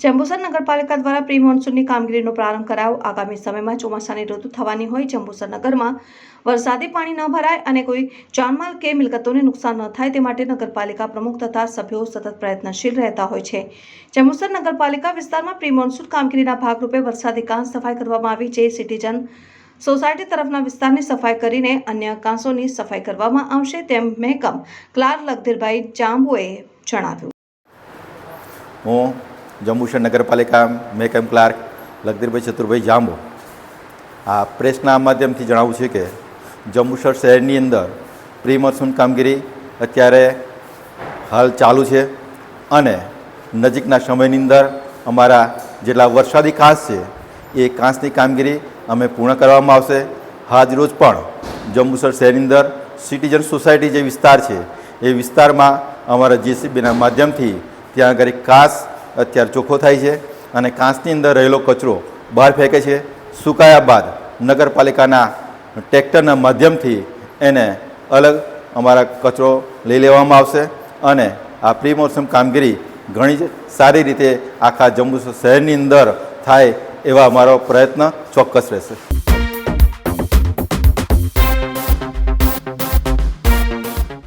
જંબુસર નગરપાલિકા દ્વારા પ્રી મોન્સૂનની કામગીરીનો પ્રારંભ કરાયો. આગામી સમયમાં ચોમાસાની ઋતુ થવાની હોય જંબુસર નગરમાં વરસાદી પાણી ન ભરાય અને કોઈ જાનમાલ કે મિલકતોને નુકસાન ન થાય તે માટે નગરપાલિકા પ્રમુખ તથા સભ્યો સતત પ્રયત્નશીલ રહેતા હોય છે. જંબુસર નગરપાલિકા વિસ્તારમાં પ્રી મોન્સૂન કામગીરીના ભાગરૂપે વરસાદી કાંસ સફાઈ કરવામાં આવી જે સિટીઝન સોસાયટી તરફના વિસ્તારની સફાઈ કરીને અન્ય કાંસોની સફાઈ કરવામાં આવશે તેમ મહેકમ ક્લાર્ક લગધીરભાઈ જાંબુએ જણાવ્યું. હું જંબુસર નગરપાલિકા, મેકમ ક્લાર્ક લગદીરભાઈ ચતુરભાઈ જાંબો. આ પ્રેસના માધ્યમથી જણાવું છે કે જંબુસર શહેરની અંદર પ્રી કામગીરી અત્યારે હાલ ચાલુ છે અને નજીકના સમયની અંદર અમારા જેટલા વરસાદી કાંસ છે એ કાંસની કામગીરી અમે પૂર્ણ કરવામાં આવશે. આજ રોજ પણ જંબુસર શહેરની અંદર સિટીઝન સોસાયટી જે વિસ્તાર છે એ વિસ્તારમાં અમારા જેસીબીના માધ્યમથી ત્યાં આગળ કાંસ અત્યારે ચોખ્ખો થાય છે અને કાંસની અંદર રહેલો કચરો બહાર ફેંકે છે. સુકાયા બાદ નગરપાલિકાના ટ્રેક્ટરના માધ્યમથી એને અલગ અમારા કચરો લઈ લેવામાં આવશે અને આ પ્રી મોસમ કામગીરી ઘણી જ સારી રીતે આખા જમ્મુ શહેરની અંદર થાય એવા અમારો પ્રયત્ન ચોક્કસ રહેશે.